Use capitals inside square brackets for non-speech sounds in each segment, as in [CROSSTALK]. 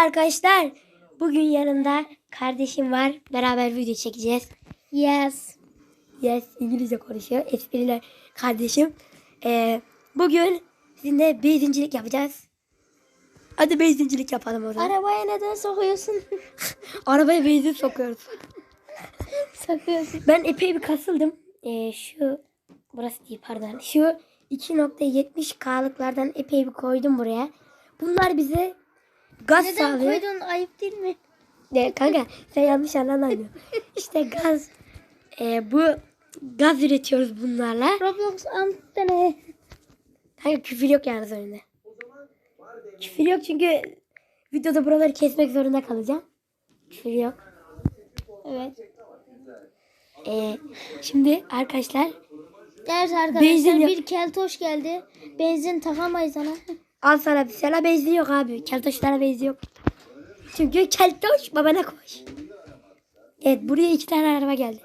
Arkadaşlar bugün yanımda kardeşim var. Beraber video çekeceğiz. Yes. Yes İngilizce konuşuyor. Espriler kardeşim. Ee, bugün sizinle benzincilik yapacağız. Hadi benzincilik yapalım o zaman. Arabaya neden sokuyorsun? [LAUGHS] Arabaya benzin sokuyoruz. [LAUGHS] Sokuyorsun. Ben epey bir kasıldım. Ee, şu burası değil pardon. Şu 2.70 K'lıklardan epey bir koydum buraya. Bunlar bize gaz Neden sağlıyor. koydun? Ayıp değil mi? Ne kanka sen yanlış anladın. [LAUGHS] işte gaz e, bu gaz üretiyoruz bunlarla. Roblox antene. Kanka küfür yok yalnız önünde. Küfür yok çünkü videoda buraları kesmek zorunda kalacağım. Küfür yok. Evet. E, şimdi arkadaşlar Evet arkadaşlar Benzin bir keltoş geldi. Benzin takamayız ona. Al sana bir sana benzi yok abi. Keltoşlara benzi yok. Çünkü keltoş babana koş. Evet buraya iki tane araba geldi.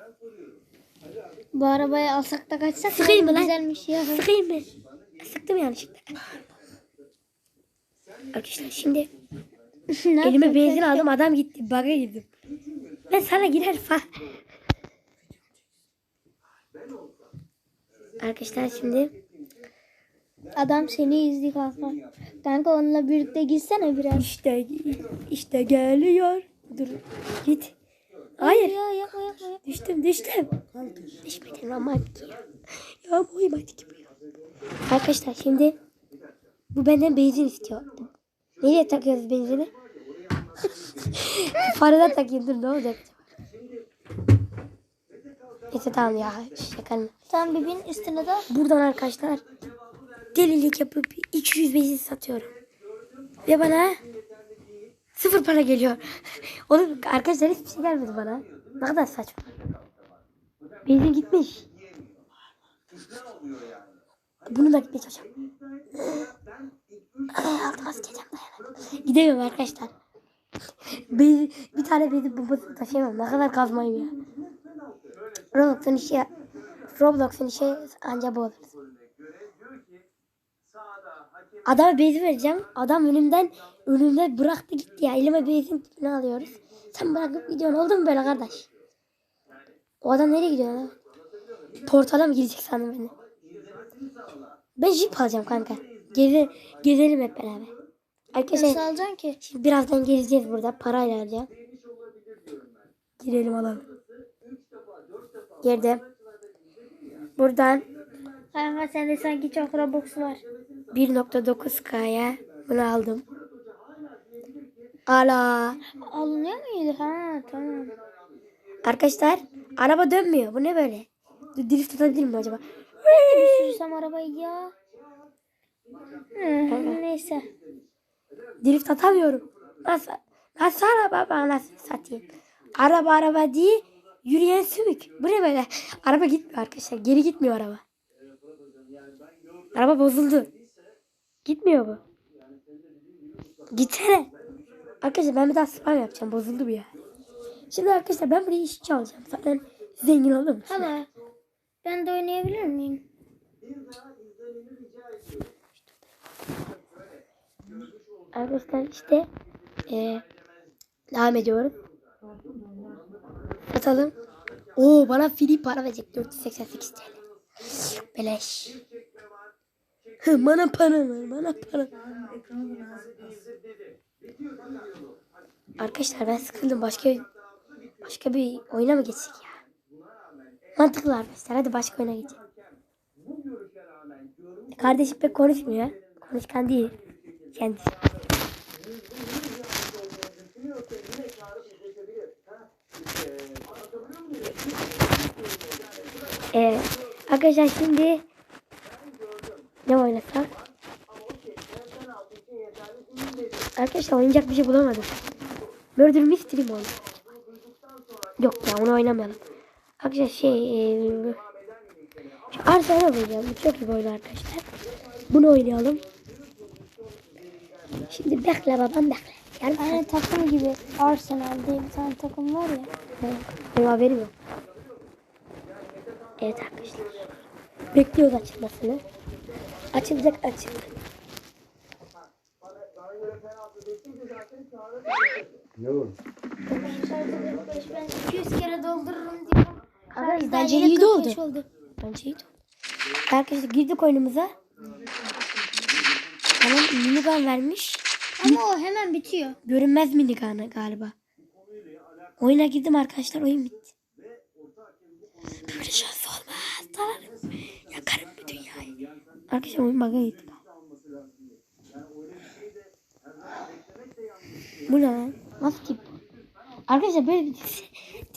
Bu arabayı alsak da kaçsak? Sıkayım mı lan? Güzelmiş ya. Sıkayım mı? Sıktım yanlışlıkla. Arkadaşlar şimdi [LAUGHS] Elime benzin aldım adam gitti. Baga girdim. Ben sana girer fa. Arkadaşlar şimdi Adam seni izliyor kanka. Kanka onunla birlikte gitsene biraz. işte işte geliyor. Dur git. Hayır. Ya yapma yapma yapma. Düştüm düştüm. Düşmedim ama ya. Boyum gibi. Arkadaşlar şimdi bu benden benzin istiyor. Nereye takıyoruz benzini? [LAUGHS] Farada takayım dur ne olacak? Neyse tamam ya şakanın. Tamam bir bin üstüne de. Buradan arkadaşlar delilik yapıp 200 benzin satıyorum. Ve bana sıfır para geliyor. [LAUGHS] Oğlum arkadaşlar hiçbir şey gelmedi bana. Ne kadar saçma. Benzin gitmiş. Bunu da gitmeye çalışacağım. Ay, Altıma sıçacağım dayanamadım. Gidemiyorum arkadaşlar. [LAUGHS] Bir, bir tane benzin bombasını taşıyamam. Ne kadar kazmayım ya. Roblox'un işi Roblox'un işi anca bu olur. Adama benzin vereceğim. Adam önümden önümde bıraktı gitti ya. Elime benzin ne alıyoruz? Sen bırakıp gidiyorsun. Oldu mu böyle kardeş? O adam nereye gidiyor lan? Portala mı girecek sandım beni? Ben jip alacağım kanka. Geze, gezelim hep beraber. Nasıl Arkadaşlar alacaksın ki? şimdi birazdan gezeceğiz burada. Parayla alacağım. Girelim alalım. Girdim. Buradan Kanka sende sanki çok Robux var. 1.9K'ya bunu aldım. Ala. Alınıyor muydu? Ha tamam. Arkadaşlar araba dönmüyor. Bu ne böyle? Drift atabilir miyim acaba? Bir sürsem arabayı ya. Hı, neyse. Drift atamıyorum. Nasıl? Nasıl araba ben nasıl satayım? Araba araba değil. Yürüyen sümük. Bu ne böyle? Araba gitmiyor arkadaşlar. Geri gitmiyor araba. Araba bozuldu. Gitmiyor bu. Gitsene. Arkadaşlar ben bir daha spam yapacağım. Bozuldu bu ya. Şimdi arkadaşlar ben buraya işçi alacağım. Zaten zengin olurum. Hala. Ben de oynayabilir miyim? Arkadaşlar işte eee devam ediyorum. Satalım. Oo bana free para verecek 488 TL. Beleş. Bana para ver, bana para. Arkadaşlar ben sıkıldım. Başka başka bir oyuna mı geçsek ya? Mantıklı arkadaşlar. Hadi başka oyuna geçelim. Kardeşim pek konuşmuyor. Konuşkan değil. Kendisi. Ee, arkadaşlar şimdi ne oynasak? Arkadaşlar oynayacak bir şey bulamadım. Murder Mystery mi oynasak? Yok ya onu oynamayalım. Arkadaşlar şey e, şu Arsenal oynayalım. Çok iyi bir oyun arkadaşlar. Bunu oynayalım. Şimdi bekle babam bekle. Gel Aynı takım gibi Arsenal diye bir tane takım var ya. Benim haberim yok. Evet arkadaşlar. Bekliyoruz açılmasını. Açılacak açıldı. Ne oğlum? Ben 200 kere doldururum diyorum. Arkadaşlar bence iyi de oldu. 45 oldu. Bence iyi de oldu. Arkadaşlar girdik oyunumuza. Bana minigun vermiş. Ama o hemen bitiyor. Görünmez minigun galiba. Oyuna girdim arkadaşlar oyun bitti. Böyle şans olmaz. Dalarım. Yakarım bu dünyayı. Arkadaşlar oyun bug'a gitti. Bu ne lan? Nasıl tip? Arkadaşlar böyle bir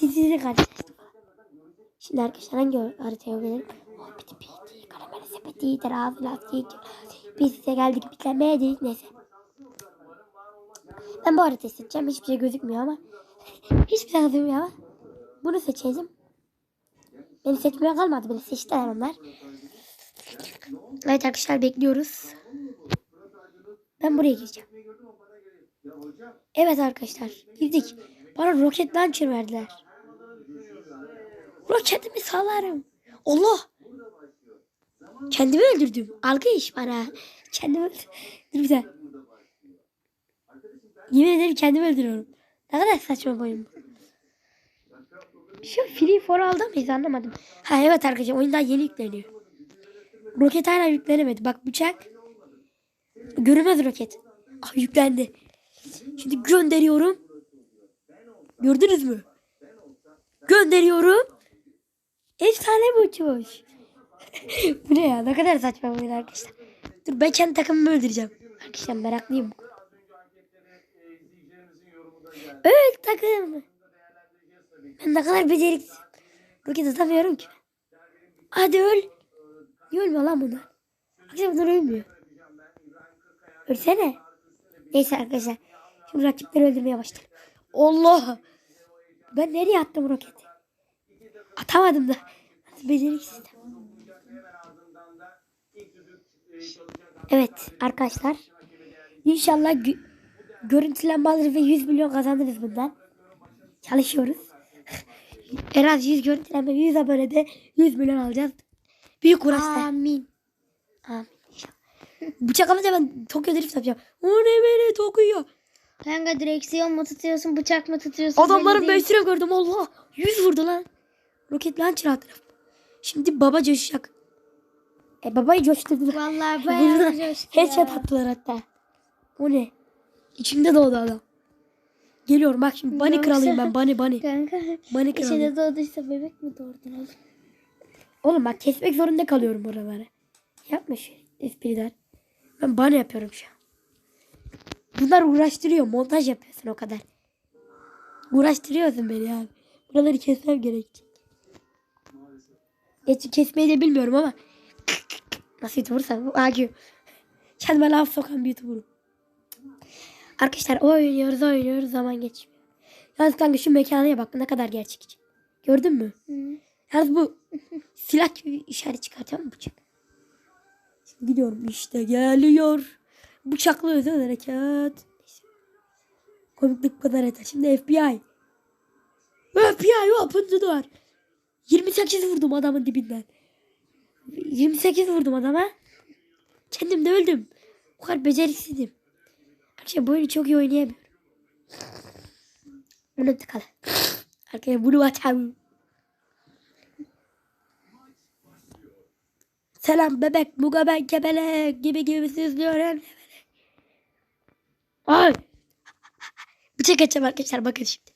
diziyle karşılaştım. Şimdi arkadaşlar hangi haritaya gelelim? Oh, piti piti, karamel sepeti, terazi, lastik. Biz size geldik, bitlenmeye dedik neyse. Ben bu haritayı seçeceğim. Hiçbir şey gözükmüyor ama. [LAUGHS] Hiçbir şey gözükmüyor ama. Bunu seçeceğim. Beni seçmeye kalmadı bile. Seçtiler onlar. Evet arkadaşlar bekliyoruz. Ben buraya gireceğim. Evet arkadaşlar girdik. Bana roket launcher verdiler. Roketimi salarım. Allah. Kendimi öldürdüm. Alkış bana. Kendimi öldürdüm. Dur bir dakika. Yemin ederim kendimi öldürüyorum. Ne kadar saçma bu. Şu Free for aldı mıyız anlamadım. Ha evet arkadaşlar oyun daha yeni yükleniyor. Roket hala yüklenemedi. Bak bıçak. Görünmez roket. Ah yüklendi. Şimdi gönderiyorum. Gördünüz mü? Gönderiyorum. Efsane bu uçmuş. [LAUGHS] bu ne ya? Ne kadar saçma oyun arkadaşlar. Dur ben kendi takımımı öldüreceğim. Arkadaşlar meraklıyım. Evet takım. Ben ne kadar beceriksiz. Roket atamıyorum ki. Hadi öl. Niye ölmüyor lan bunlar? Arkadaşlar bunlar ölmüyor. Ölsene. Neyse arkadaşlar. Şimdi rakipleri öldürmeye başlayalım. Allah. Ben nereye attım roketi? Atamadım da. Beceriksiz. Evet arkadaşlar. İnşallah gö- ve 100 milyon kazanırız bundan. Çalışıyoruz. [LAUGHS] en az 100 görüntülenme 100 abone de 100 milyon alacağız. Büyük uğraşlar. Amin. Amin. Bıçak alınca ben Tokyo Drift yapacağım. O ne beni Tokyo. Kanka direksiyon mu tutuyorsun, bıçak mı tutuyorsun? Adamların beşini gördüm Allah. 100 vurdu lan. Roket launcher attı. Şimdi baba coşacak. E babayı coşturdular. Vallahi [LAUGHS] bayağı coştu headshot attılar hatta. O ne? İçimde doğdu adam. Geliyorum bak şimdi bunny kralıyım ben bunny bunny. Kanka Bunny kralıyım. içinde doğduysa bebek mi doğurdun oğlum? Oğlum bak kesmek zorunda kalıyorum buraları. Yapma şu espriler. Ben bana yapıyorum şu an. Bunlar uğraştırıyor. Montaj yapıyorsun o kadar. Uğraştırıyorsun beni yani. Buraları kesmem gerekecek. Geç kesmeyi de bilmiyorum ama. Nasıl youtubersam acıyor. Kendime laf sokan bir youtuberum. Arkadaşlar oynuyoruz oynuyoruz zaman geçmiyor. Yalnız kanka şu mekana bak ne kadar gerçekçi. Gördün mü? Hı. Yalnız bu silah gibi işaret çıkartıyor mu bıçak? Şimdi gidiyorum işte geliyor. Bıçaklı özel harekat. Neyse. Komiklik bu kadar yeter. Şimdi FBI. FBI open the door. 28 vurdum adamın dibinden. 28 vurdum adama. Kendim de öldüm. O kadar beceriksizim. Arkadaşlar bu oyunu çok iyi oynayamıyorum. Bunu tıkalı. Arkadaşlar bunu atalım. Selam bebek muga ben kebele gibi gibi süzlüyorum. Ay. Bıçak açacağım arkadaşlar bakın şimdi.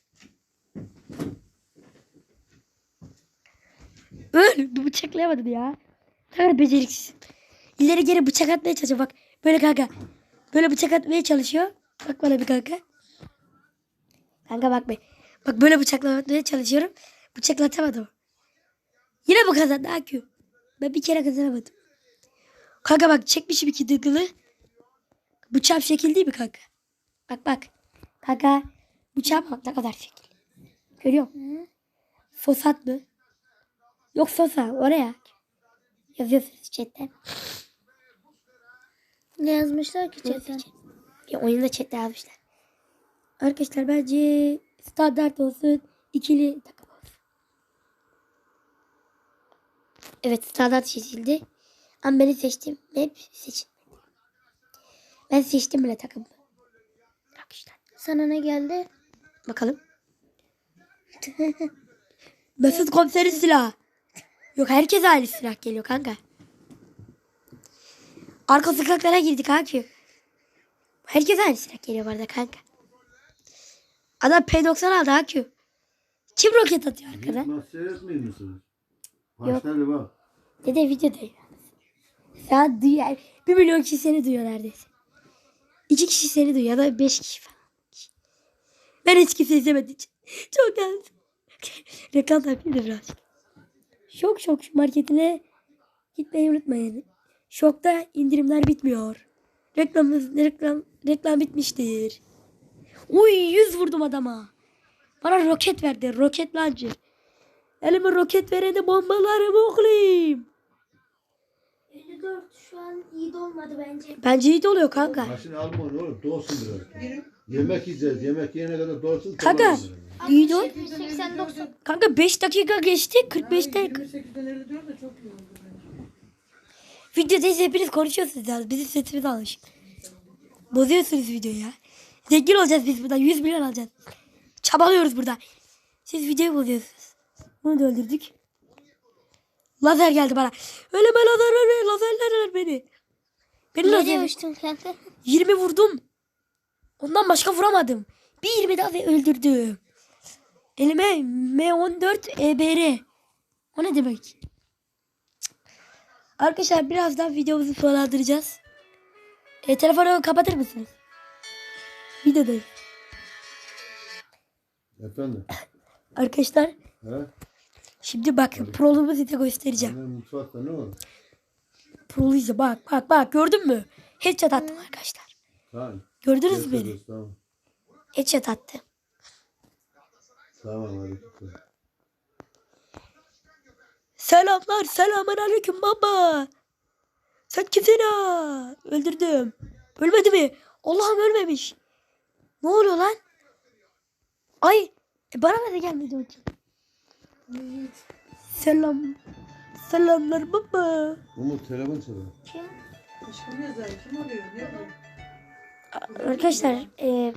Öl bıçaklayamadım ya. Ne kadar beceriksiz. İleri geri bıçak atmaya çalışıyor bak. Böyle kanka. Böyle bıçak atmaya çalışıyor. Bak bana bir kanka. Kanka bak be. Bak böyle bıçaklamaya çalışıyorum. Bıçaklatamadım. Yine bu kazandı Akü. Ben bir kere kazanamadım. Kanka bak çekmişim iki dıgılı. Bıçağım şekil değil mi kanka? Bak bak. Kanka bıçağım bak ne kadar şekil. Görüyor musun? Fosat mı? Yok sosa oraya. Yazıyorsunuz chatten. Ne yazmışlar ki chatten? Bir oyunda chatte yazmışlar. Arkadaşlar bence standart olsun. ikili takım olsun. Evet standart seçildi. Ama beni seçtim. Hep seçilmedi. Ben seçtim bile takımı. Sana ne geldi? Bakalım. [LAUGHS] Mesut komiserin silahı. Yok herkes aynı silah geliyor kanka. Arka sokaklara girdik kanka. Herkes aynı silah geliyor bu arada kanka. Adam P90 aldı Akü. Kim roket atıyor arkada? Gitmez seyretmiyor musunuz? Başları bak. Dede videodayım. Sen duyuyor. Bir milyon kişi seni duyuyor neredeyse. İki kişi seni duyuyor ya da beş kişi falan. Ben hiç kimse izlemediğim için. Çok yandım. [LAUGHS] Reklam da birazcık. Şok şok marketine gitmeyi unutmayın. Şokta indirimler bitmiyor. Reklamımız reklam reklam bitmiştir. Uy 100 vurdum adama. Bana roket verdi. Roket launcher. Elime roket verene bombalarımı oklayayım. 54 şu an iyi de olmadı bence. Bence iyi de oluyor kanka. Başını alma oğlum. Doğsun biraz. Yemek yiyeceğiz. Yemek yiyene kadar doğsun. Kanka. tamam. İyi de ol. 89. Kanka 5 dakika geçti. 45 dakika. 28'den 54 de çok iyi oldu bence. Videodayız hepiniz konuşuyorsunuz ya. Bizim sesimiz almış. Bozuyorsunuz videoyu ya. Zengin olacağız biz buradan. 100 milyon alacağız. Çabalıyoruz burada. Siz videoyu bozuyorsunuz. Bunu da öldürdük. Lazer geldi bana. Öyle ben lazer ver, lazerler ver beni. Beni Ne lazer. demiştin kanka? 20 vurdum. Ondan başka vuramadım. Bir 20 daha ve öldürdüm. Elime M14 EBR. O ne demek? Arkadaşlar birazdan videomuzu sonlandıracağız. E, telefonu kapatır mısınız? Videodayız. Efendim. [LAUGHS] Arkadaşlar He? Şimdi bakın prolumu size göstereceğim. Benim mutfakta ne var? Proluysa bak bak bak gördün mü? Headshot attım arkadaşlar. Tamam. Gördünüz mü beni? Tamam. Headshot attı. Tamam hadi. Selamlar selamun aleyküm baba. Sen kimsin ha? Öldürdüm. Ölmedi mi? Allah'ım ölmemiş. Ne oluyor lan? Ay e bana da gelmedi o kim? Selam. Selamlar baba. Umut telefon çalıyor. Aşkım ne zayıf? Kim arıyor? Ne? Arkadaşlar e,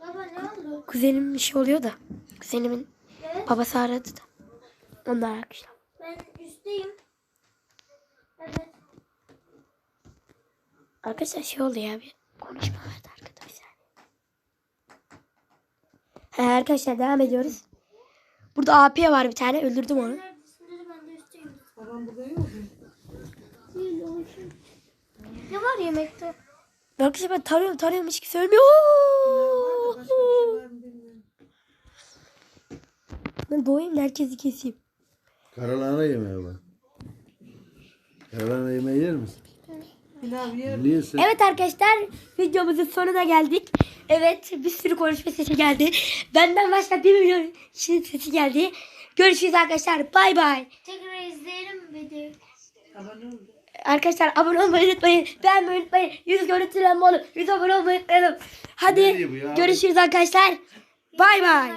Baba ne oldu? kuzenim bir şey oluyor da. Kuzenimin Evet. babası aradı da. Onlar arkadaşlar. Ben üstteyim. Evet. Arkadaşlar şey oldu ya bir konuşma vardı arkadaşlar. He, arkadaşlar devam ediyoruz. Burada AP var bir tane öldürdüm onu. Babam burada yok mu? Ne var yemekte? Arkadaşlar ben tarıyorum tarıyorum hiç kimse ölmüyor. Ben doğayım da herkesi keseyim. Karalahana yemeği var. Karalahana yemeği yer misin? Pilav? Evet arkadaşlar videomuzun sonuna geldik. Evet bir sürü konuşma sesi geldi. Benden başka bir milyon kişinin sesi geldi. Görüşürüz arkadaşlar. Bay bay. Tekrar izleyelim videoyu. Abone ol. Arkadaşlar abone olmayı unutmayın. Beğenmeyi unutmayın. Yüz görüntülenme olur. Yüz abone olmayı unutmayın. Hadi görüşürüz arkadaşlar. Bay bay.